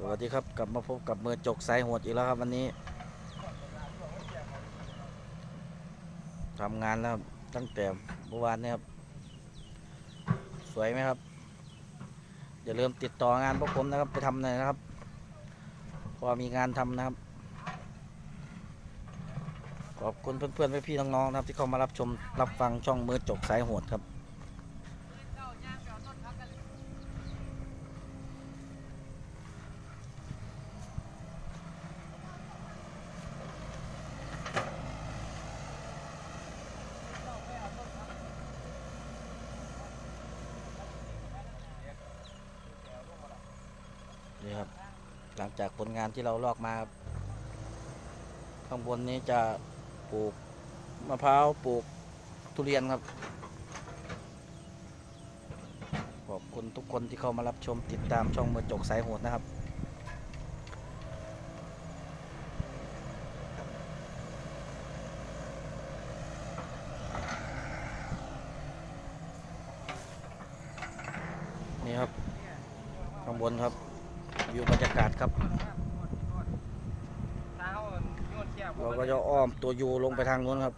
สวัสดีครับกลับมาพบกับมือจกสายโหดอีกแล้วครับวันนี้ทำงานแล้วตั้งแต่เมื่อวานเนี่ยครับ สวยไหมครับอย่าลืมติดต่องานพวกผมนะครับ ไปทำหน่อยนะครับ พอมีงานทำนะครับ ขอบคุณเพื่อนๆพี่ๆน้องๆนะครับ ที่เข้ามารับชมรับฟังช่องมือจกสายโหดครับ ครับ หลังจากผลงานที่เราลอกมา ข้างบนนี้จะปลูกมะพร้าวปลูกทุเรียนครับ ขอบคุณทุกคนที่เข้ามารับชมติดตามช่องมือจกสายโหดนะครับนี่ครับ ข้างบนครับ วิวบรรยากาศครับ เราก็จะอ้อมตัวยูลงไปทางนู้นครับ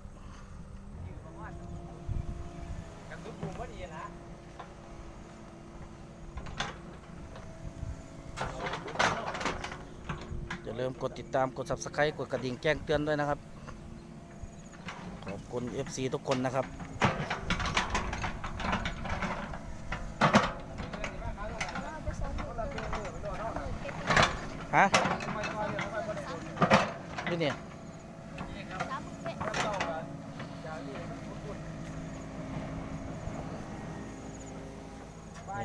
อย่าลืมกดติดตามกด subscribe กดกระดิ่งแจ้งเตือนด้วยนะครับ ขอบคุณ FC ทุกคนนะครับ ฮะนี่เนี่ยนี่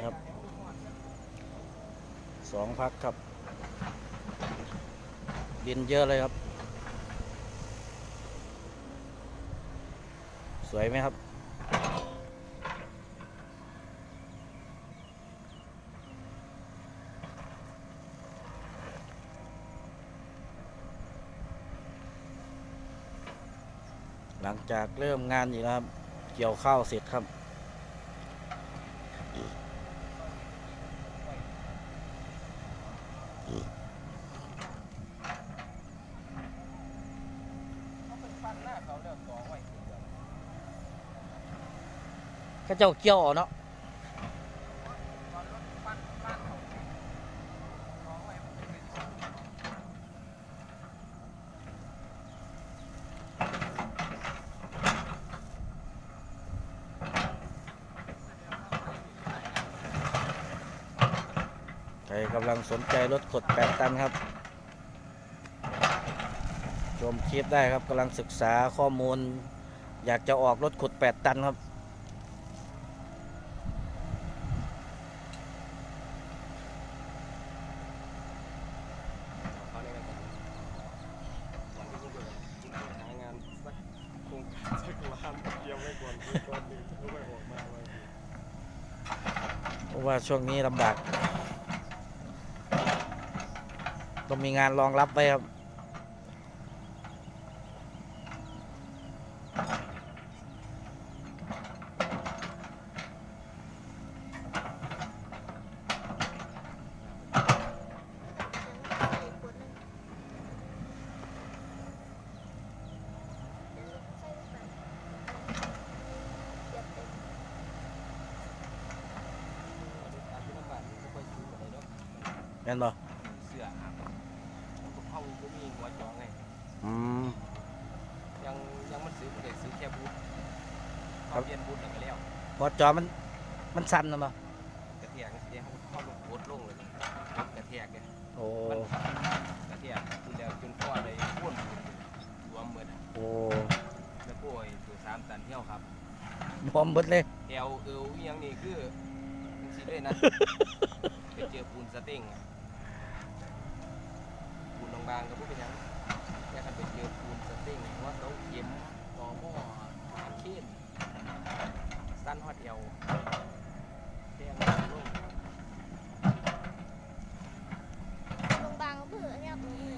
ครับสองพักครับ ดินเยอะเลยครับ สวยไหมครับ งจากเริ่มงานอีกแล้วครับ เกี่ยวข้าวเสร็จครับฟันหน้าเขาเลือกสองไว้ ข้าเจ้าเกี่ยวเอาเนาะ ตอนรถฟันบ้านเขาสองไว้มันเป็น ใค รกำลังสนใจรถขด8ตันครับ ชมคลิปได้ครับกำลังศึกษาข้อมูล อยากจะออกรถขุด8ตันครับเขาในกันวันที่คุณเกิดคุณหางานสักคงสักล้านเดียวไม่ก่อนก่อนหนึ่งจะไม่ออกมาเลยเพราะว่าช่วงนี้ลำบาก ต้องมีงานรองรับไว้ครับแม่นบ่ เสื้อครับเขาก็มีหัวจองไง อืม ยังยังมันซื้อไม่ได้ซื้อแค่บูทครัเขาบ เรียนบูทแล้วก็แล้วพอจอมันมันสั่นนะบ่กระเทียกเสียเขาเข้าลงบูทลงเลยกระเทียกเนี่ยโอ้กระเทียกคือแล้วจนพ่อเลยพ่นบูทรวมหมดอะโอ้แล้วก็ไอ้ตัวสามตันเที่ยวครับพร้อมเบิดเลย แอลเอวอหยังนี่คือจังสิเลยนะ ไปเจอปูนสเต็งอะปูนบางๆก็บ่เป็นหยัง แค่คันไปเจอปูนสเต็งว่าเขาเข็มต่อหม้อหางเข็นสั้นฮอดเอวแดงลงลงบางก็เบื่อเนี่ยตรงนี้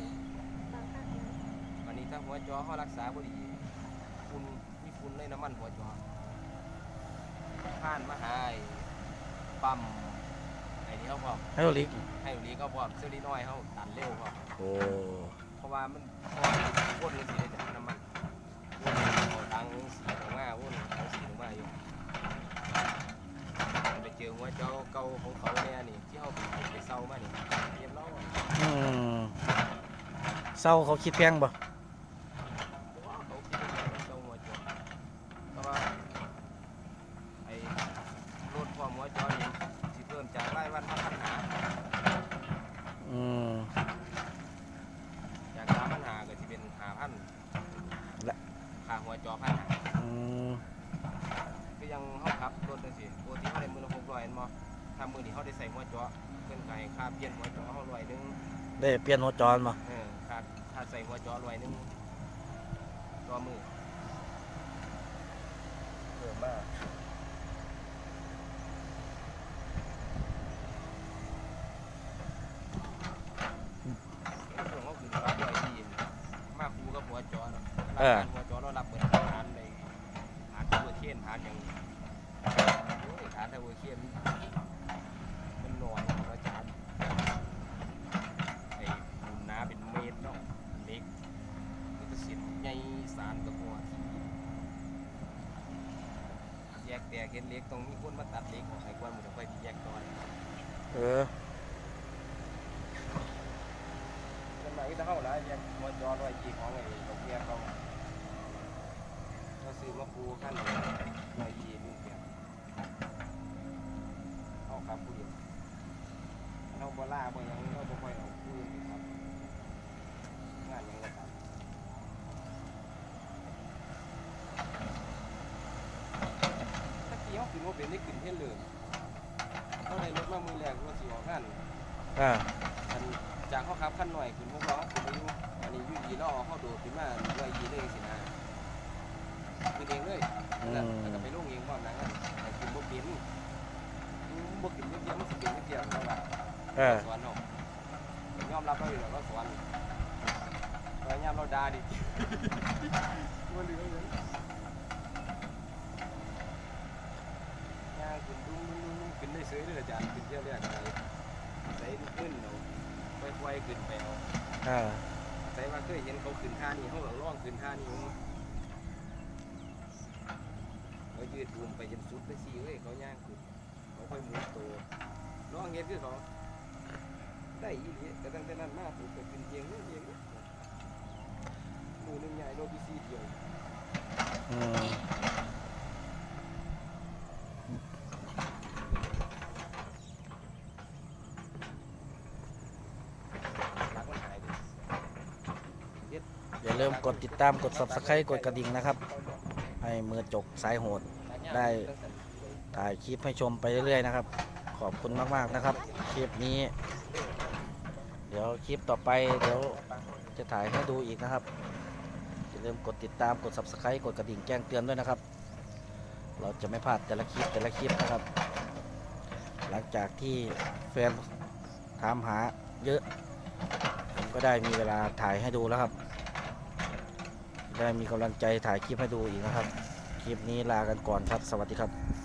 บางข้างนี้วันนี้ถ้าหัวจอเขารักษาบ่ดีฝุ่นมีฝุ่นในน้ำมันหัวจอผ่านมาหาไอ้ปั๊มไอ้พร้อมไฮโดรลิกให้ลีก็พร้อมเซรีน้อยเขาตันเร็วพร้อม โอ้ ราะว่ามันว่าวนมันสีได้จากน้ำมันวนเอาตังสีลงมาวนเอาสีลงมาอยู่ไปเจอหัวเจ้าเก่าของเขาเนี่ยนี่ที่เขาไปไปเศร้ามานี่เรียบร้อยอืมเศร้าเขาคิดแพงบ่ เขาคิดว่าเศร้าหัวเจ้าเพราะว่าไอ้รถความหัวเจ้านี่สิเพิ่มจากรายวันมาพันหา อืม จากสามพันหาก็จะเป็นหาพัน และ ค่าหัวจอพันหา อืม ก็ยังเขาขับรถจังซี่ปกติเขาได้มือละหกร้อยเห็นบ่ ถ้ามือนี้เขาได้ใส่หัวจอเพิ่นก็ให้ค่าเปลี่ยนหัวจอเขาร้อยหนึงได้เปลี่ยนหัวจรบ่เออค่าค่าใส่หัวจอร้อยหนึงต่อมือเพิ่มมากเพิ่นเขาขึ้นรับร้อยดีมาคูกับหัวจอเนาะรับหัวจอเรารับเปิดฐานในฐานตัวเทียนฐานอย่างโอ้ยฐานตัวเทียนมันหน่อยอาจารย์ ไอ้ปูนหนาเป็นเมตรเนาะเล็กนี่ก็สิทธิ์ใหญ่สารกับหัวที่ แยกแตกเห็นเล็กตรงมีคนมาตัดเล็กออกให้กวนมันจะค่อยแยกตอนเออมันหมายถึงเท่าไรแยกมอจอร้อยจีของไอ้ดอกเบี้ยเขาเราซื้อมาปูขั้นร้อยจีนี่เดียวเอาครับผู้เดียวเราบ่ล่าบ่หยังเราบ่ค่อยเอาผู้อื่นไปครับงานหยังก็ครับ ถ้าขี่เขาขึ้นว่า เป็นได้ขึ้นเท่นเลยเขาได้รถมามือแรกรถสี่ออกขั้นอ่าอันจากเขาขับขั้นหน่อยขึ้นพวกเราขึ้นไปอยู่อันนี้อยูดีเราเอาเขาโดดขึ้นมาลอยยีเลยสินะขึ้นเองเลยอืแล้วมก็ไปลงเองว่านังนั้นแต่ขึ้นบ่เป็นบ่ขึ้นเดียวมันสิเป็นเดียวเราว่าเออสอนเรายอมรับเราอยู่แล้วเราสอนพยายามเราด่าดิว่าเหลือเลยย่าง ขึ้นดุ้งดุ้งดุ้งดุ้งขึ้นได้เสยเลยอาจารย์ขึ้นเที่ยวแรกอะไรใส่ขึ้นเราค่อยๆขึ้นไปเอาอ่าใส่ว่าเคยเห็นเขาขึ้นท่านี้เขาหลังร่องขึ้นท่านี้เขายืดรวมไปจนสุดไปสิเว้ยเขาย่างขึ้นเขาค่อยหมุนตัวร่องเฮ็ดคือเขาได้อีหลีแต่ตั้งแต่นั้นมาผมไปขึ้นเอียงนู่นเอียงนี่มือหนึ่งใหญ่โลบิซีเดียวอืม หลักมันหายไป อย่า ลืมกดติดตามกด subscribe กดกระดิ่งนะครับ ให้มือจกสายโหดได้ถ่ายคลิปให้ชมไปเรื่อยๆนะครับ ขอบคุณมากๆนะครับ คลิปนี้ เดี๋ยวคลิปต่อไปเดี๋ยวจะถ่ายให้ดูอีกนะครับอย่าลืมกดติดตามกด subscribe กดกระดิ่งแจ้งเตือนด้วยนะครับ เราจะไม่พลาดแต่ละคลิปแต่ละคลิปนะครับ หลังจากที่แฟนถามหาเยอะ ผมก็ได้มีเวลาถ่ายให้ดูแล้วครับ ได้มีกำลังใจถ่ายคลิปให้ดูอีกนะครับ คลิปนี้ลากันก่อนครับ สวัสดีครับ